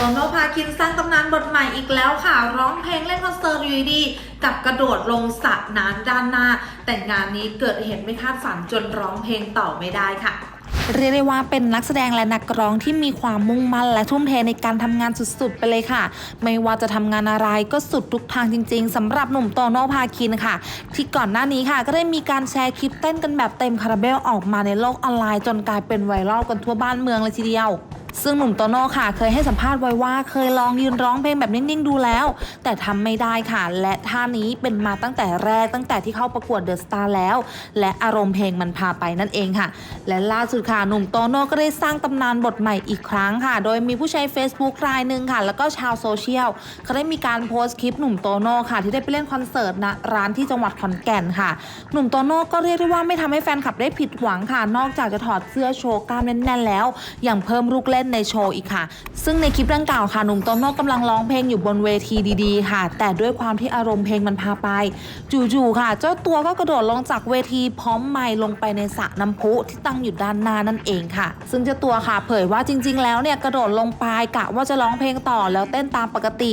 โตโนภาคินสร้างตำนานบทใหม่อีกแล้วค่ะ ร้องเพลงเล่นคอนเสิร์ตอยู่ดีกับกระโดดลงสระน้ำด้านหน้า แต่งานนี้เกิดเหตุไม่คาดฝันจนร้องเพลงต่อไม่ได้ค่ะเรียกได้ว่าเป็นนักแสดงและนักร้องที่มีความมุ่งมั่นและทุ่มเทในการทำงานสุดๆ ไปเลยค่ะ ไม่ว่าจะทำงานอะไรก็สุดทุกทางจริง ๆสำหรับหนุ่มโตโนภาคินค่ะ ที่ก่อนหน้านี้ค่ะ ก็ได้มีการแชร์คลิปเต้นกันแบบเต็มคาราเบลออกมาในโลกออนไลน์จนกลายเป็นไวรัลกันทั่วบ้านเมืองเลยทีเดียว ซึ่งหนุ่มโตโน่ค่ะ เคยให้สัมภาษณ์ไว้ว่าเคยลองยืนร้องเพลงแบบนิ่งๆดูแล้ว แต่ทำไม่ได้ค่ะ และท่านี้เป็นมาตั้งแต่แรกตั้งแต่ที่เข้าประกวดเดอะสตาร์แล้ว และอารมณ์เพลงมันพาไปนั่นเองค่ะ และล่าสุดค่ะหนุ่มโตโน่ก็ได้สร้างตำนานบทใหม่อีกครั้งค่ะ โดยมีผู้ใช้ Facebook รายหนึ่งค่ะ แล้วก็ชาวโซเชียลเขาได้มีการโพสต์คลิปหนุ่มโตโน่ค่ะ ที่ได้ไปเล่นคอนเสิร์ตณร้านที่จังหวัดขอนแก่นค่ะ หนุ่มโตโน่ก็เรียกได้ว่าไม่ทำให้แฟนคลับได้ผิดหวังค่ะ นอกจากจะถอดเสื้อโชว์กล้ามแน่นๆแล้วยังเพิ่มลูกเล่นในโชว์อีกค่ะ ซึ่งในคลิปดังกล่าวค่ะหนุ่มโตโน่กำลังร้องเพลงอยู่บนเวทีดีๆ ค่ะ แต่ด้วยความที่อารมณ์เพลงมันพาไป จู่ๆค่ะ เจ้าตัวก็กระโดดลงจากเวทีพร้อมไมค์ลงไปในสระน้ำพุที่ตั้งอยู่ด้านหน้านั่นเองค่ะ ซึ่งเจ้าตัวค่ะ เผยว่าจริง ๆ แล้วเนี่ยกระโดดลงไปกะว่าจะร้องเพลงต่อแล้วเต้นตามปกติ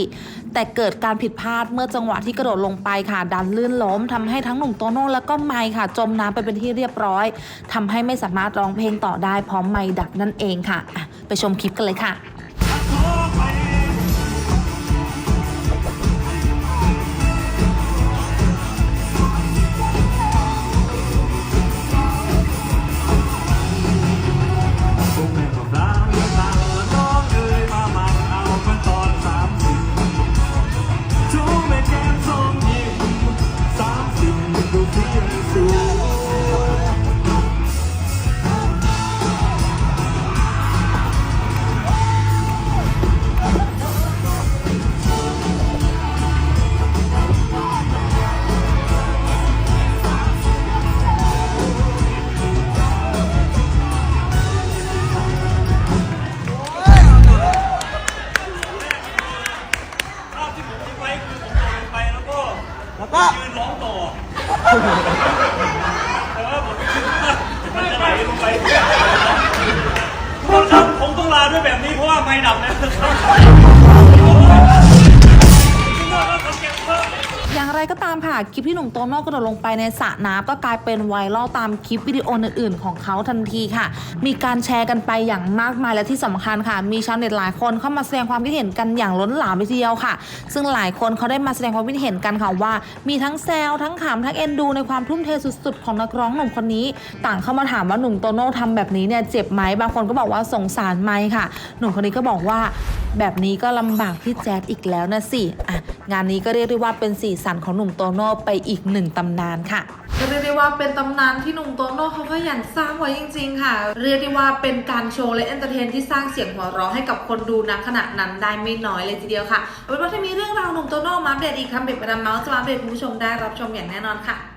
แต่เกิดการผิดพลาดเมื่อจังหวะที่กระโดดลงไปค่ะ ดันลื่นล้มทำให้ทั้งหนุ่มโตโน่แล้วก็ไมค์ค่ะ จมน้ำไปเป็นที่เรียบร้อยทำให้ไม่สามารถร้องเพลงต่อได้พร้อมไมค์ดับนั่นเองค่ะอะไปชมคลิปกันเลยค่ะ แล้วก็ยืนร้องต่อแต่ว่าผมไม่คิดว่ามันจะไหลลงไปทุกคนครับผมต้องลาด้วยแบบนี้เพราะว่าไม่ดับนะครับ ค่ะคลิปที่หนุ่มโตโน่กระโดดลงไปในสระน้ำก็กลายเป็นไวรัลตามคลิปวิดีโออื่นๆ ของเขาทันทีค่ะ มีการแชร์กันไปอย่างมากมายและที่สำคัญค่ะ มีชาวเน็ตหลายคนเข้ามาแสดงความคิดเห็นกันอย่างล้นหลามทีเดียวค่ะ ซึ่งหลายคนเขาได้มาแสดงความคิดเห็นกันค่ะว่า มีทั้งแซวทั้งขำทั้งเอ็นดูในความทุ่มเทสุดๆ ของนักร้องหนุ่มคนนี้ ต่างเข้ามาถามว่าหนุ่มโตโน่ทำแบบนี้เนี่ยเจ็บไหมบางคนก็บอกว่าสงสารไหมค่ะ หนุ่มคนนี้ก็บอกว่า แบบนี้ก็ลำบากพี่แจ๊ดอีกแล้วนะสิอะงานนี้ก็เรียกได้ว่าเป็นสีสันของหนุ่มโตโน่ไปอีกหนึ่งตำนานค่ะก็เรียกได้ว่าเป็นตำนานที่หนุ่มโตโน่เขาก็ยันสร้างไว้จริง ๆ ค่ะ เรียกได้ว่าเป็นการโชว์และเอนเตอร์เทนที่สร้างเสียงหัวเราะให้กับคนดูณขณะนั้นได้ไม่น้อยเลยทีเดียวค่ะเอาเป็นว่าถ้ามีเรื่องราวหนุ่มโตโน่มาอัปเดตอีกคำเบ็ดประดมเมาส์จะมาอัปเดตคุณผู้ชมได้รับชมอย่างแน่นอนค่ะ